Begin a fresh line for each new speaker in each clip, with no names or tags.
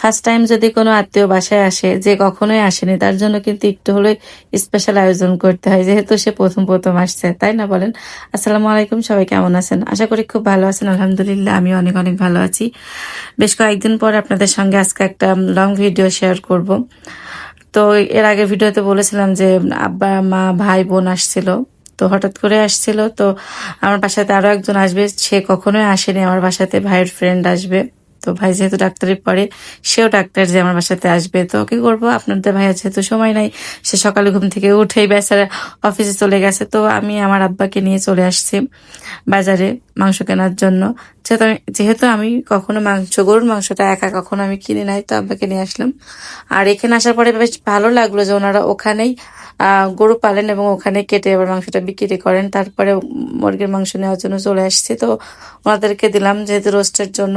First time যদি কোনো আত্মীয় বাসায় আসে, যে কখনোই আসেনি, তার জন্য কিন্তু একটু হলে স্পেশাল আয়োজন করতে হয়, যেহেতু সে প্রথম প্রথম আসছে, তাই না বলেন? আসসালামু আলাইকুম, সবাই কেমন আছেন? আশা করি খুব ভালো আছেন, আলহামদুলিল্লাহ আমি অনেক অনেক ভালো আছি। বেশ কয়েকদিন পর আপনাদের সঙ্গে আজকে একটা লং ভিডিও শেয়ার করব। তো এর আগে ভিডিওতে বলেছিলাম যে, আব্বা, মা, ভাই, বোন আসছিল। তো হঠাৎ করে আসছিল, তো আমার বাসাতে আরও একজন আসবে, সে কখনোই আসেনি, আমার বাসাতে ভাইয়ের ফ্রেন্ড আসবে। তো ভাই যেহেতু ডাক্তারি পড়ে, সেও ডাক্তার যে আমার বাসাতে আসবে। তো কি করব? আপনাদের ভাইয়ের যেহেতু সময় নাই, সে সকালে ঘুম থেকে উঠেই বেচারা অফিসে চলে গেছে। তো আমি আমার আব্বাকে নিয়ে চলে আসছি বাজারে মাংস কেনার জন্য। যেহেতু আমি যেহেতু আমি কখনো মাংস, গরুর মাংসটা একা কখনো আমি কিনে নাই, তো আব্বাকে নিয়ে আসলাম। আর এখানে আসার পরে বেশ ভালো লাগল যে ওনারা ওখানেই গরু পালেন এবং ওখানে কেটে আবার মাংসটা বিক্রি করেন। তারপরে মুরগির মাংস নেওয়ার জন্য চলে আসছি। তো ওনাদেরকে দিলাম যেহেতু রোস্টের জন্য।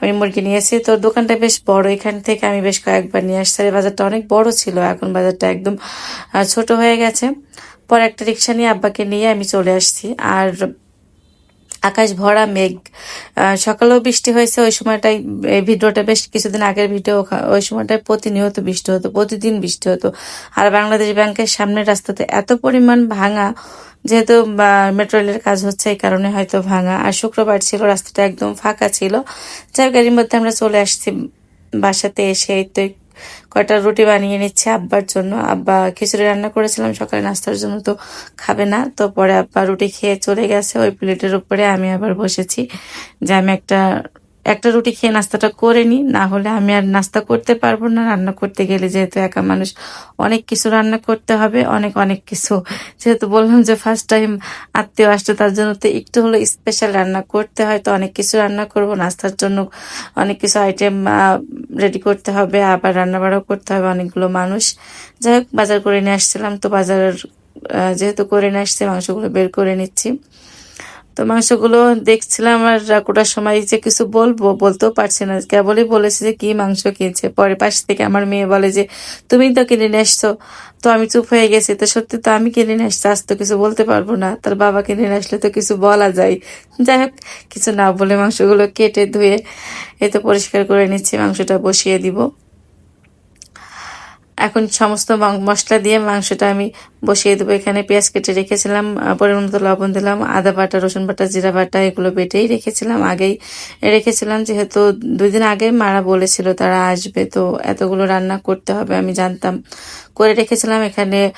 আমি মুরগি নিয়েছি তো দোকানটা বেশ বড়। এখান থেকে আমি বেশ কয়েকবার নিয়ে আসছি। আর বাজারটা অনেক বড় ছিল। এখন বাজারটা একদম ছোট হয়ে গেছে। পরে একটা রিক্সা নিয়ে আব্বাকে নিয়ে আমি চলে আসছি। আর আকাশ ভরা মেঘ। সকালেও বৃষ্টি হয়েছে, ওই সময়টাই এই ভিডিওটা বেশ কিছুদিন আগের ভিডিও, ওই সময়টায় প্রতিনিয়ত বৃষ্টি হতো, প্রতিদিন বৃষ্টি হতো। আর বাংলাদেশ ব্যাংকের সামনের রাস্তাতে এত পরিমাণ ভাঙা, যেহেতু মেট্রো রেলের কাজ হচ্ছে, এই কারণে হয়তো ভাঙা। আর শুক্রবার ছিল, রাস্তাটা একদম ফাঁকা ছিল। যাই গাড়ির মধ্যে আমরা চলে আসছি বাসাতে এসে, এই তো কয়টা রুটি বানিয়ে নিচ্ছে আব্বার জন্য। আব্বা খিচুড়ি রান্না করেছিলাম, সকালে নাস্তার জন্য তো খাবে না। তো পরে আব্বা রুটি খেয়ে চলে গেছে, ওই প্লেটের উপরে আমি আবার বসেছি যে আমি একটা একটা রুটি খেয়ে নাস্তাটা করে নিই। না হলে আমি আর নাস্তা করতে পারব না। রান্না করতে গেলে যেহেতু একা মানুষ, অনেক কিছু রান্না করতে হবে, অনেক অনেক কিছু। যেহেতু বললাম যে ফার্স্ট টাইম আত্মীয় আসছে, তার জন্য তো একটু হলো স্পেশাল রান্না করতে হয়। তো অনেক কিছু রান্না করব, নাস্তার জন্য অনেক কিছু আইটেম রেডি করতে হবে, আবার রান্না বাড়াও করতে হবে অনেকগুলো মানুষ। যাই হোক, বাজার করে নিয়ে আসছিলাম, তো বাজার যেহেতু করে নিয়ে আসছে, মাংসগুলো বের করে নিচ্ছি। তো মাংসগুলো দেখছিলাম আর রাকুটার সময় যে কিছু বলব, বলতেও পারছি না। কেবলই বলেছে যে, কি মাংস কিনছে পরে পাশ থেকে আমার মেয়ে বলে যে, তুমি তো কিনে নিয়ে এসছো তো আমি চুপ হয়ে গেছি। তো সত্যি তো আমি কিনে নিয়ে আসছি, আজ তো কিছু বলতে পারব না। তার বাবা কিনে নিয়ে আসলে তো কিছু বলা যায়। যাই হোক, কিছু না বলে মাংসগুলো কেটে ধুয়ে এই তো পরিষ্কার করে নিচ্ছি, মাংসটা বসিয়ে দিব। এখন সমস্ত মশলা দিয়ে মাংসটা আমি বসিয়ে দেবো। এখানে পেঁয়াজ কেটে রেখেছিলাম পরিমাণ মতো লবণ দিলাম, আদা বাটা, রসুন বাটা, জিরা বাটা, এগুলো বেটেই রেখেছিলাম। আগেই রেখেছিলাম, যেহেতু দুই দিন আগে মারা বলেছিল তারা আসবে, তো এতগুলো রান্না করতে হবে আমি জানতাম। করে রেখেছিলাম এখানে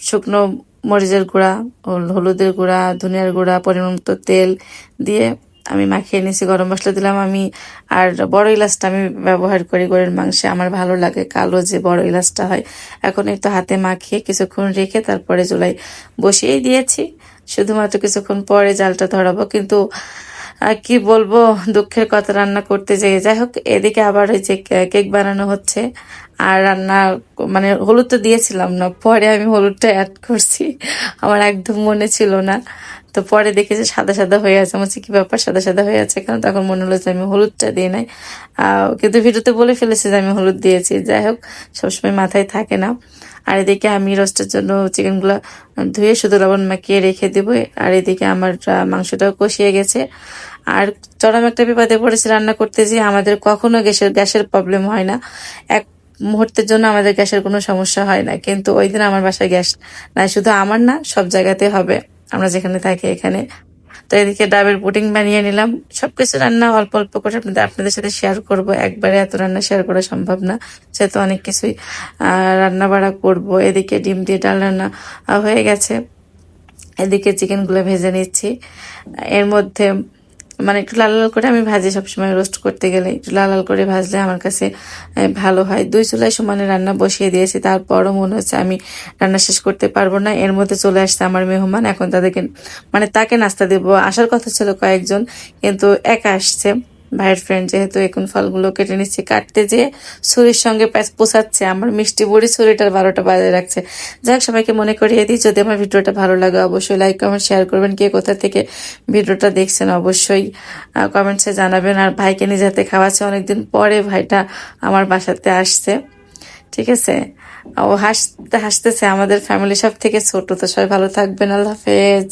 শুকনো মরিচের গুঁড়া, হল- হলুদের গুঁড়া, ধনিয়ার গুঁড়া, পরিমাণ মতো তেল দিয়ে আমি মাখিয়ে নিয়েছি গরম মশলা দিলাম আমি। আর বড় ইলাচটা আমি ব্যবহার করি গরুর মাংসে, আমার ভালো লাগে, কালো যে বড় ইলাচটা হয়। এখন একটু হাতে মাখিয়ে কিছুক্ষণ রেখে তারপরে চুলাই বসিয়েই দিয়েছি। শুধুমাত্র কিছুক্ষণ পরে জালটা ধরাবো, কিন্তু কি বলব, দুঃখের কথা রান্না করতে যাই যাই হোক, এদিকে আবার ওই যে কেক বানানো হচ্ছে। আর রান্না মানে হলুদ তো দিয়েছিলাম না, পরে আমি হলুদটা অ্যাড করছি। আমার একদম মনে ছিল না। তো পরে দেখেছি সাদা সাদা হয়ে আছে। আমার কি ব্যাপার, সাদা সাদা হয়ে আছে কারণ তখন মনে হলো যে আমি হলুদটা দিই নাই। কিন্তু ভিডিওতে বলে ফেলেছি যে আমি হলুদ দিয়েছি। যাই হোক, সবসময় মাথায় থাকে না। আর এদিকে আমি রোস্টের জন্য চিকেনগুলো ধুয়ে শুধু লবণ মাখিয়ে রেখে দেবো। আর এদিকে আমার মাংসটাও কষিয়ে গেছে। আর চরম একটা বিপদে পড়েছি রান্না করতে যে আমাদের কখনো গ্যাসের গ্যাসের প্রবলেম হয় না। এক মুহূর্তের জন্য আমাদের গ্যাসের কোনো সমস্যা হয় না। কিন্তু ওই দিন আমার বাসায় গ্যাস নাই। শুধু আমার না, সব জায়গাতে হবে। আমরা যেখানে থাকি এখানে। তো এদিকে ডাবের পুডিং বানিয়ে নিলাম। সবকিছু রান্না অল্প অল্প করে আপনাদের আপনাদের সাথে শেয়ার করব। একবারে এত রান্না শেয়ার করা সম্ভব না। সেহেতু অনেক কিছুই রান্না বাড়া করব। এদিকে ডিম দিয়ে ডাল রান্না হয়ে গেছে। এদিকে চিকেনগুলো ভেজে নিচ্ছি। এর মধ্যে মানে একটু লাল লাল করে আমি ভাজি সবসময় রোস্ট করতে গেলে, একটু লাল লাল করে ভাজলে আমার কাছে ভালো হয়। দুই চুলায় সমানে রান্না বসিয়ে দিয়েছি, তারপরও মনে হচ্ছে আমি রান্না শেষ করতে পারব না। এর মধ্যে চলে আসছে আমার মেহমান, এখন তাদেরকে মানে তাকে নাস্তা দেবো। আসার কথা ছিল কয়েকজন, কিন্তু একা আসছে। ভাইয়ের ফ্রেন্ড যেহেতু এখন ফলগুলো কেটে নিচ্ছে, কাটতে যেয়ে ছুরির সঙ্গে পোষাচ্ছে। আমার মিষ্টি বড়ি ছুরিটার বারোটা বাজে রাখছে যাক, সবাইকে মনে করিয়ে দিই, যদি আমার ভিডিওটা ভালো লাগে অবশ্যই লাইক কমেন্ট শেয়ার করবেন। কে কোথা থেকে ভিডিওটা দেখছেন অবশ্যই কমেন্টসে জানাবেন। আর ভাইকে নিজে খাওয়াচ্ছে। অনেকদিন পরে ভাইটা আমার বাসাতে আসছে। ঠিক আছে? ও হাসতে, হাসতেছে। আমাদের ফ্যামিলি সব থেকে ছোট। তো সবাই ভালো থাকবেন। আল্লাহ হাফেজ।